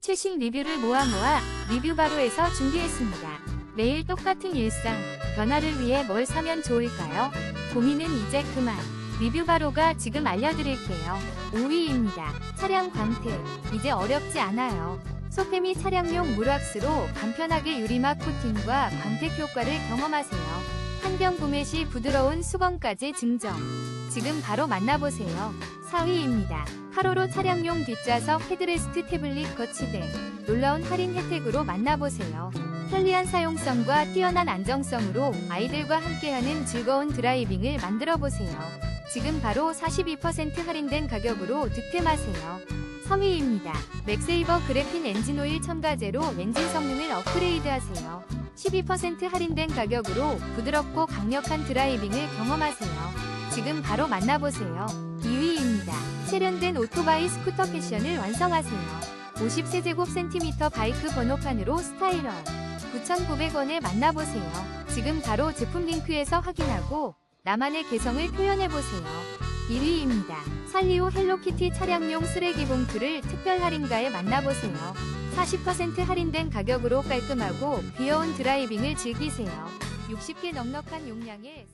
최신 리뷰를 모아 모아 리뷰 바로에서 준비했습니다. 매일 똑같은 일상, 변화를 위해 뭘 사면 좋을까요? 고민은 이제 그만. 리뷰 바로가 지금 알려드릴게요. 5위입니다. 차량 광택. 이제 어렵지 않아요. 소페미 차량용 물왁스로 간편하게 유리막 코팅과 광택 효과를 경험하세요. 한병 구매 시 부드러운 수건까지 증정. 지금 바로 만나보세요. 4위입니다. 카로로 차량용 뒷좌석 헤드레스트 태블릿 거치대. 놀라운 할인 혜택으로 만나보세요. 편리한 사용성과 뛰어난 안정성으로 아이들과 함께하는 즐거운 드라이빙을 만들어보세요. 지금 바로 42% 할인된 가격으로 득템하세요. 3위입니다. 맥세이버 그래핀 엔진오일 첨가제로 엔진 성능을 업그레이드하세요. 12% 할인된 가격으로 부드럽고 강력한 드라이빙을 경험하세요. 지금 바로 만나보세요. 2위입니다. 세련된 오토바이 스쿠터 패션을 완성하세요. 50세제곱센티미터 바이크 번호판으로 스타일러 9,900원에 만나보세요. 지금 바로 제품 링크에서 확인하고 나만의 개성을 표현해보세요. 1위입니다. 살리오 헬로키티 차량용 쓰레기 봉투를 특별 할인가에 만나보세요. 40% 할인된 가격으로 깔끔하고 귀여운 드라이빙을 즐기세요. 60개 넉넉한 용량의